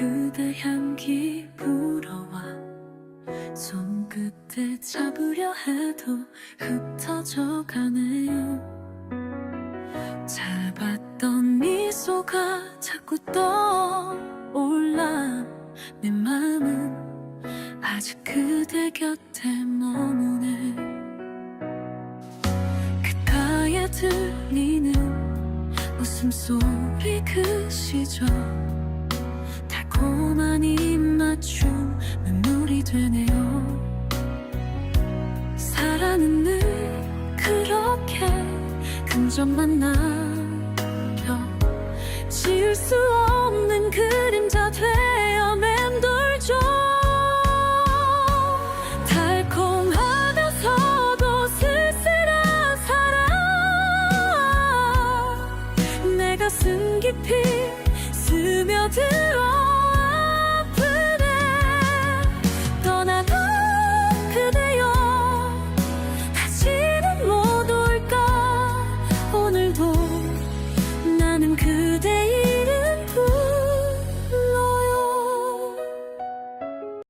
그대 향기 불어와 손끝에 잡으려 해도 흩어져 가네요 잡았던 미소가 자꾸 떠올라. 내 마음은 아직 그대 곁에 머무네. 귓가에 들리는 웃음소리 그 시절 조그만 입맞춤 눈물이 되네요. 사랑은 늘 그렇게 근접만 남겨. 지울 수 없는 그림자 되어 맴돌죠. 깊이 스며들어